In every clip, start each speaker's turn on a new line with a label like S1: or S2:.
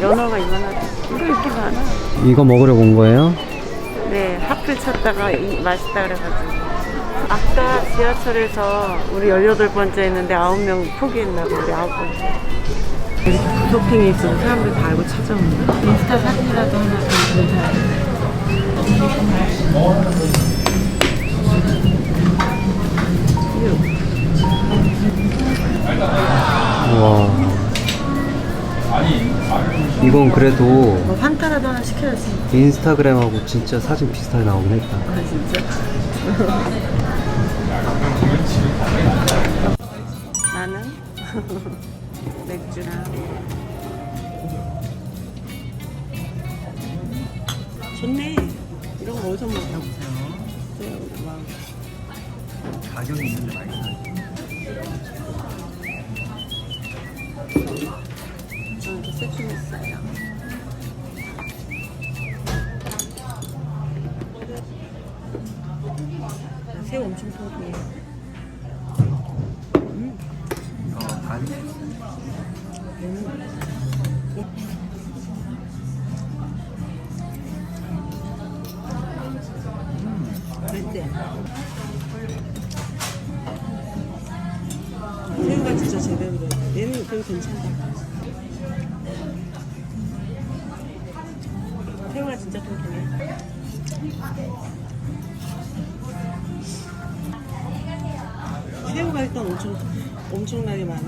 S1: 연어가 이만하다. 이거 이렇게 많아.
S2: 이거 먹으려고 온 거예요?
S1: 네, 하필 찾다가 이- 맛있다 그래가지고. 아까 지하철에서 우리 18번째 했는데 9명 포기했나 봐, 우리 9번째. 여기 구석탱이 있어서 사람들 다 알고 찾아온다. 인스타 사진이라도 하나 괜찮아.
S2: 와. 이건 그래도
S1: 뭐 환타라도 하나 시켜야지.
S2: 인스타그램하고 진짜 사진 비슷하게 나오긴 했다.
S1: 아, 진짜? 나는 맥주랑 좋네. 이런 거 어디서 먹어? 네, 와.
S2: 가격이 있는데 맛있어.
S1: 저는 이렇게 세팅했어요. 새우 엄청 통통해.
S2: 어, 간이
S1: 어 괜찮다. 새우가 진짜 통통해. 새우가 일단 엄청 엄청나게 많아.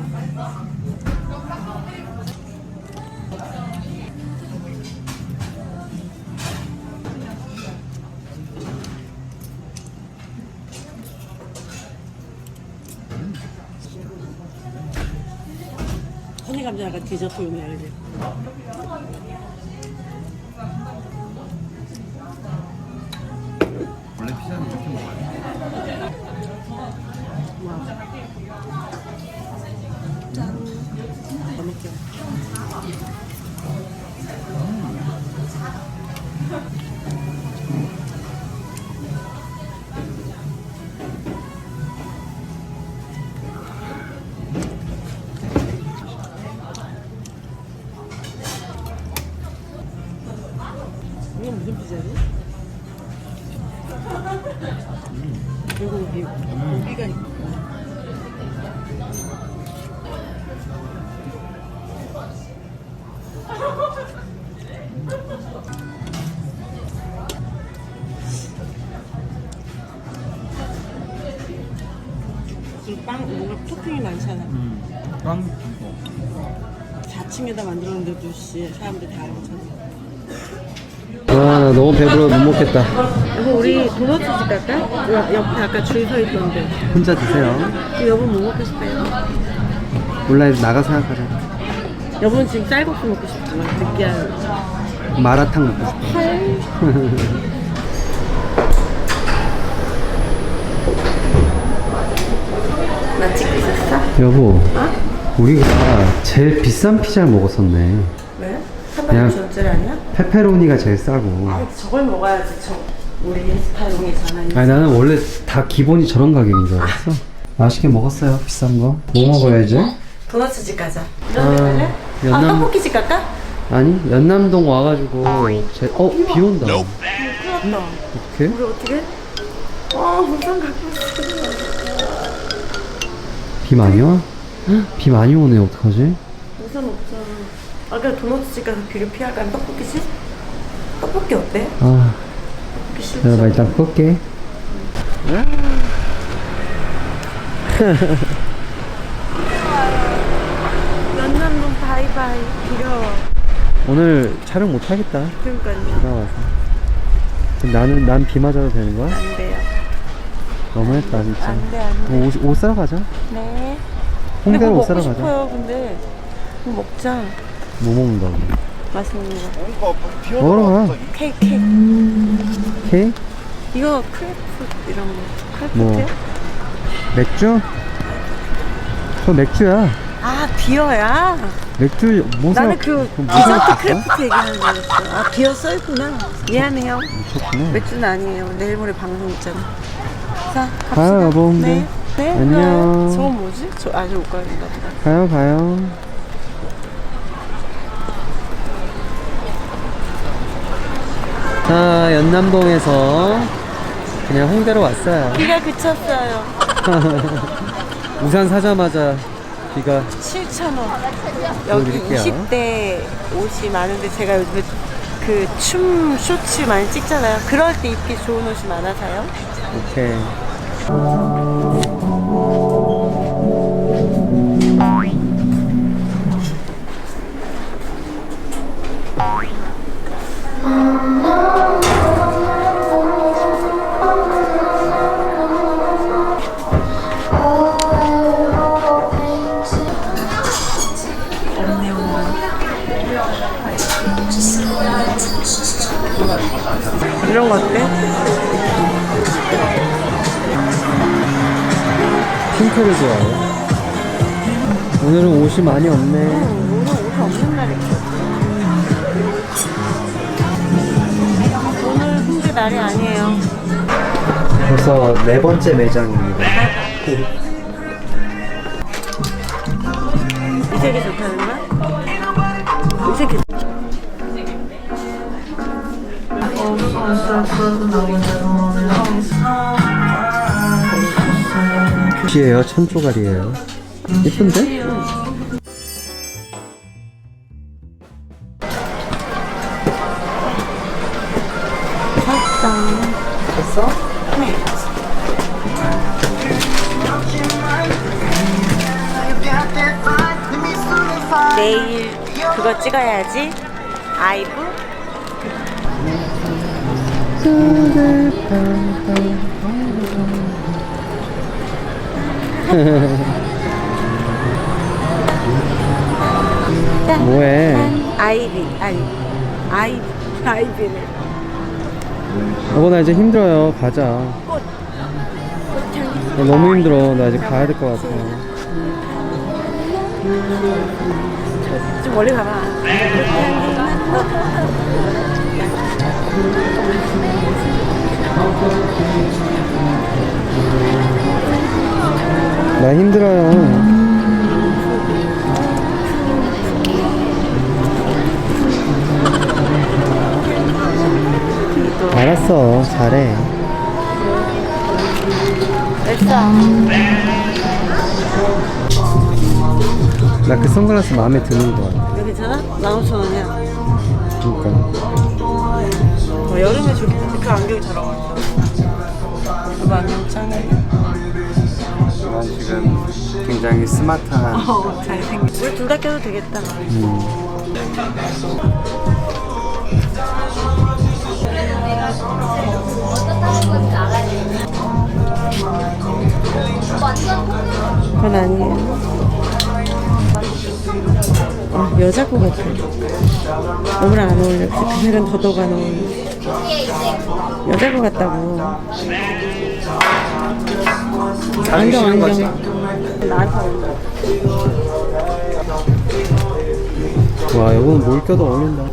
S1: 감자 약간 디저트용이야, 그지? 불고기 고기가 그리고 빵 뭔가 토핑이 많잖아
S2: 음. 빵 이거.
S1: 4층에다 만들었는데도 씨 사람들 다 알고 찾아
S2: 와, 나 너무 배불러 못 먹겠다.
S1: 여보 우리 도넛 집 갈까? 여- 옆에 아까 줄 서 있던데
S2: 혼자 드세요.
S1: 여보 뭐 먹고 싶어요?
S2: 몰라, 나가 생각하자.
S1: 여보는 지금 쌀국수 먹고 싶지만 느끼한
S2: 마라탕 먹고 싶어.
S1: 헐 나 찍고 있었어?
S2: 여보, 우리가 제일 비싼 피자를 먹었었네.
S1: 왜?
S2: 그냥-
S1: 300원짜리 아니야?
S2: 페페로니가 제일 싸고.
S1: 아, 저걸 먹어야지 저 우리 인스타용이잖아
S2: 아니 나는 원래 다 기본이 저런 가격인 줄 알았어. 맛있게 먹었어요, 비싼 거. 뭐 먹어야지?
S1: 도넛 집 가자 이런 데
S2: 아,
S1: 갈래? 아
S2: 연남-
S1: 떡볶이 집 갈까?
S2: 아니, 연남동 와가지고 제, 어, 비 온다.
S1: 큰일 났다
S2: 어떻게?
S1: 우리 어떻게? 아 우산 갖고 있어
S2: 비 많이 와? 헉, 비 많이 오네, 어떡하지?
S1: 우산 없잖아 아까 도넛 집 가서 비를 피할까? 아니면 떡볶이 집? 떡볶이 어때?
S2: 아, 내가 일단 끌게.
S1: 연남동 바이바이 비려
S2: 오늘 촬영 못 하겠다.
S1: 그러니까요
S2: 비가 와서. 그럼 나는 난 비 맞아도 되는 거야?
S1: 안 돼요
S2: 너무했다 진짜.
S1: 안돼 안돼
S2: 뭐 옷, 옷 사러 가자.
S1: 네
S2: 홍대로 뭐옷 사러
S1: 먹고
S2: 가자.
S1: 싶어요 근데 뭐 먹자
S2: 뭐 먹는다고?
S1: 맛있는 거
S2: 먹으러 가.
S1: 케이크 케이크
S2: 케이크?
S1: 이거 크래프 이런 거 크래프트야?
S2: 뭐. 맥주? 저 맥주야.
S1: 아아 비어야?
S2: 맥주 뭐 사?
S1: 나는 그
S2: 뭐
S1: 디저트
S2: 사왔어?
S1: 크래프트 얘기하는 줄 알았어. 아 비어 써있구나. 미안해요.
S2: 좋구나.
S1: 맥주는 아니에요. 내일 모레 방송 있잖아. 자 갑시다.
S2: 가요, 여보, 근데.
S1: 네. 네.
S2: 안녕.
S1: 네. 저거 뭐지? 저 아직 못 보다.
S2: 가요 가요. 자 연남동에서 그냥 홍대로 왔어요.
S1: 비가 그쳤어요.
S2: 우산 사자마자 비가
S1: 7,000원. 여기
S2: 보여드릴게요.
S1: 20대 옷이 많은데 제가 요즘에 그 춤 쇼츠 많이 찍잖아요. 그럴 때 입기 좋은 옷이 많아서요.
S2: 오케이.
S1: 이런 거 어때?
S2: 핑크를 좋아해. 오늘은 옷이 많이 없네.
S1: 오늘 옷이 없는 날이죠. 오늘 홍대 날이 아니에요.
S2: 벌써 네 번째 매장입니다.
S1: 이 색이 좋다는 거야? 이 색이
S2: 굿이에요. 천 조각이에요. 예쁜데? 됐어?
S1: 네. 내일 그거 찍어야지. 아이브.
S2: 뭐해?
S1: 아이비 아이 아이비네.
S2: 여보 나 이제 힘들어요. 가자.
S1: 꽃.
S2: 나 너무 힘들어. 나 이제 가야 될 것 같아.
S1: 좀 멀리 가봐.
S2: 나 힘들어요.
S1: 또
S2: 알았어. 잘해.
S1: 됐어.
S2: 나 그 선글라스 마음에 드는 거 같아.
S1: 이거 괜찮아? 15,000원이야.
S2: 그러니까.
S1: 어, 여름에 좋겠다. 그 안경이 잘 어울린다. 그 안경 짱이야.
S2: 난 지금 굉장히 스마트한.
S1: 어, 잘생겼어. 우리 둘 다 껴도 되겠다. 그건 아니에요. 아, 여자 거 같아. 너무나 안 어울려. 그 색은 더더욱 안 어울려. 여자 거 같다고. 안경, 안경. 나한테.
S2: 와, 이건 뭘 껴도 어울린다.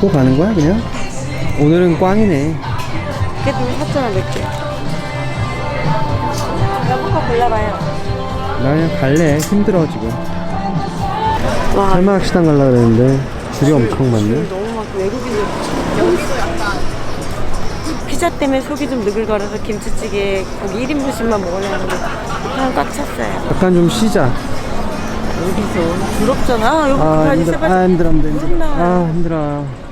S2: 또 가는 거야, 그냥? 오늘은 꽝이네.
S1: 그래도 샀잖아, 몇 개. 여보 거 골라봐요.
S2: 나 그냥 갈래. 힘들어, 지금.
S1: 와,
S2: 할만학시당 갈라 그랬는데, 줄이 엄청 많네.
S1: 너무 많고 외국인들 피자 때문에 속이 좀 느글거려서 김치찌개 고기 1인분씩만 먹으려는데 그냥 꽉 찼어요.
S2: 약간 좀 쉬자.
S1: 어디서? 부럽잖아. 아, 여기
S2: 아,
S1: 바지
S2: 힘들어.
S1: 세발
S2: 아, 힘들어, 힘들어. 힘들어. 아, 힘들어.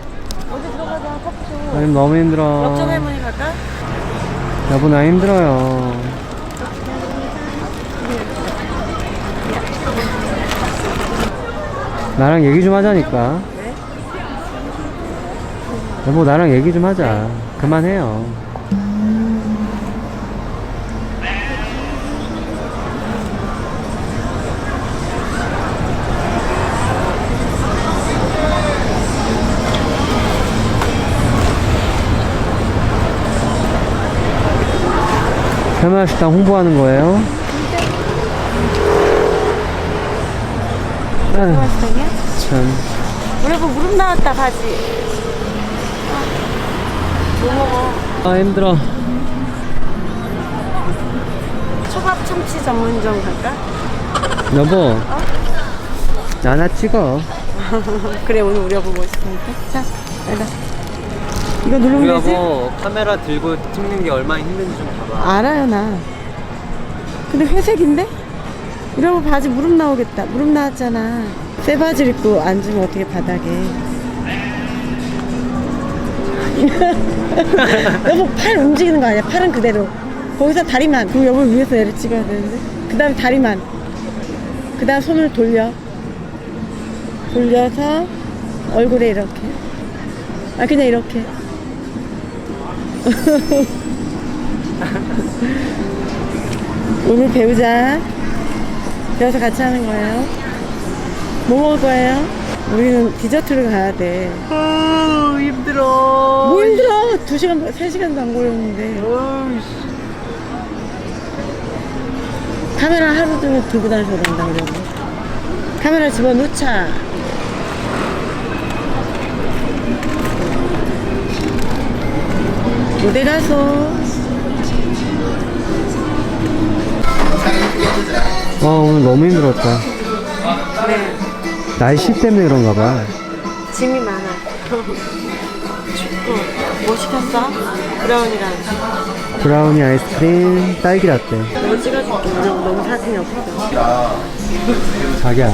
S2: 아,
S1: 줘.
S2: 지금 너무 힘들어.
S1: 역전 할머니 갈까?
S2: 여보, 나 힘들어요. 나랑 얘기 좀 하자니까.
S1: 왜?
S2: 여보, 나랑 얘기 좀 하자. 그만해요. 새마을식당 홍보하는 거예요?
S1: 맛있다냐?
S2: 참.
S1: 우리 뭐 무릎 나왔다 바지. 뭐 먹어?
S2: 아, 힘들어.
S1: 초밥 참치 전문점 갈까?
S2: 여보. 나나 찍어.
S1: 그래 오늘 우리 여보 멋있으니까. 자, 여기다. 이거 누르면 되지?
S2: 카메라 들고 찍는 게 얼마나 힘든지 좀 봐봐.
S1: 알아요 나. 근데 회색인데? 이러고 바지 무릎 나오겠다. 무릎 나왔잖아. 새 바지를 입고 앉으면 어떻게 바닥에. 여보 팔 움직이는 거 아니야? 팔은 그대로. 거기서 다리만. 그럼 여보 위에서 얘를 찍어야 되는데. 그 다음에 다리만. 그 다음 손을 돌려. 돌려서 얼굴에 이렇게. 아 그냥 이렇게. 오늘 배우자. 배워서 같이 하는 거예요. 뭐 먹을 거예요? 우리는 디저트를 가야 돼.
S2: 어, 힘들어.
S1: 뭐 힘들어? 두 시간, 세 시간도 안 걸렸는데. 카메라 하루 종일 들고 다녀서 그런다, 그러고. 카메라 집어넣자. 가서?
S2: 아, 오늘 너무 힘들었다.
S1: 네.
S2: 날씨 때문에 그런가 봐.
S1: 짐이 많아. 춥고. 뭐 시켰어? 브라운이랑.
S2: 브라우니 아이스크림, 딸기 라떼.
S1: 너무 찍어줄게. 너무, 너무 사진이 없어.
S2: 자기야.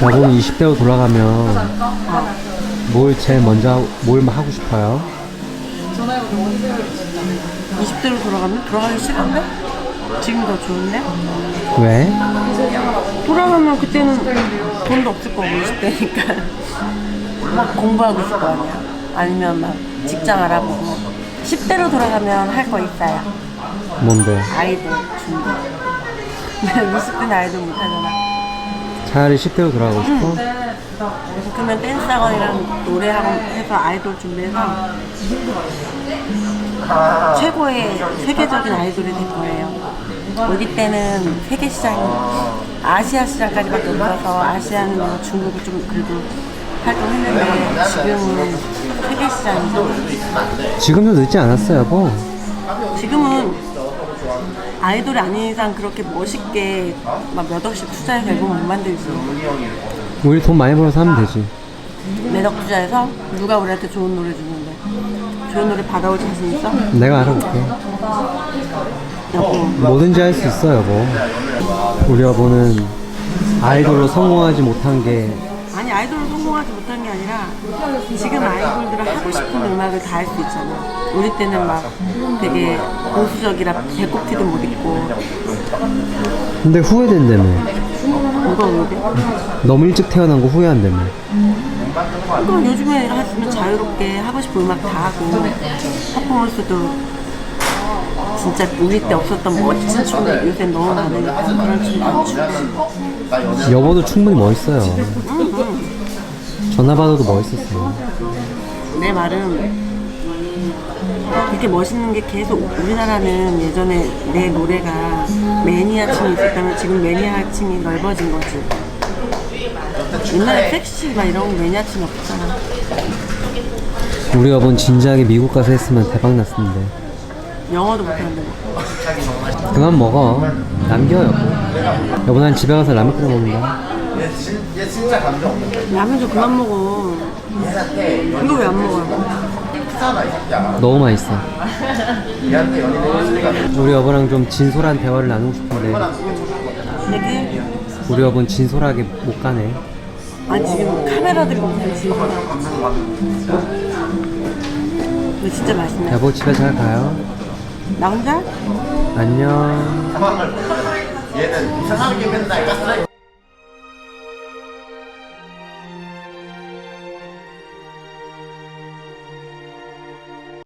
S2: 나보고 20대로 돌아가면 뭘 제일 먼저 뭘 하고 싶어요?
S1: 20대로 돌아가면? 돌아가기 싫은데? 지금 더 좋은데?
S2: 왜?
S1: 돌아가면 그때는 돈도 없을 거고 20대니까 막 공부하고 있을 거 아니야 아니면 막 직장 알아보고 10대로 돌아가면 할 거 있어요
S2: 뭔데?
S1: 아이돌 준비 근데 20대는 아이돌 못하잖아
S2: 차라리 10대로 돌아가고 싶어?
S1: 그러면 댄스 학원이랑 노래 학원 해서 아이돌 준비해서 최고의 세계적인 아이돌이 될 거예요 우리 때는 세계 시장 아시아 시장까지밖에 없어서 아시아는 뭐 중국이 좀 그래도 활동했는데 지금은 세계 시장이죠
S2: 지금도 늦지 않았어요, 여보.
S1: 지금은 아이돌이 아닌 이상 그렇게 멋있게 막 몇 억씩 투자해서 앨범 못 만들지
S2: 우리 돈 많이 벌어서 하면 되지.
S1: 매력 투자해서 누가 우리한테 좋은 노래 주는데 좋은 노래 받아올 자신 있어?
S2: 내가 알아볼게.
S1: 여보
S2: 뭐든지 할 수 있어, 여보. 우리 여보는 아이돌로 성공하지 못한 게
S1: 아니 아이돌로 성공하지 못한 게 아니라 지금 아이돌들은 하고 싶은 음악을 다 할 수 있잖아 우리 때는 막 되게 보수적이라 배꼽티도 못 입고
S2: 근데 후회된다며.
S1: 뭐가 그러게
S2: 너무 일찍 태어난 거 후회한다며.
S1: 그럼 요즘에 하시면 자유롭게 하고 싶은 음악 다 하고 퍼포먼스도 진짜 우리 때 없었던 멋진 춤을 요새 너무 많으니까 그런 춤도 안 추고
S2: 여보도 충분히 멋있어요. 전화 받아도 멋있었어요.
S1: 내 말은 이렇게 멋있는 게 계속 우리나라는 예전에 내 노래가 매니아층이 있었다면 지금 매니아층이 넓어진 거지. 옛날에 섹시 막 이런 거 매니아층이 없었잖아.
S2: 우리 여보는 진지하게 미국 가서 했으면 대박 났을 텐데.
S1: 영어도 못하는데 뭐.
S2: 그만 먹어. 남겨, 여보. 여보, 난 집에 가서 라면 끓여 먹는다.
S1: 라면 좀 그만 먹어. 이거 왜 안 먹어요?
S2: 너무 맛있어. 우리 여보랑 좀 진솔한 대화를 나누고 싶은데,
S1: 되게
S2: 우리 여보는 진솔하게 못 가네.
S1: 아 지금 카메라들이 무슨 지금 이거 진짜 맛있네.
S2: 여보, 집에 잘 가요.
S1: 나 혼자?
S2: 안녕.
S3: 얘는 이상하게 맨날 가스라이팅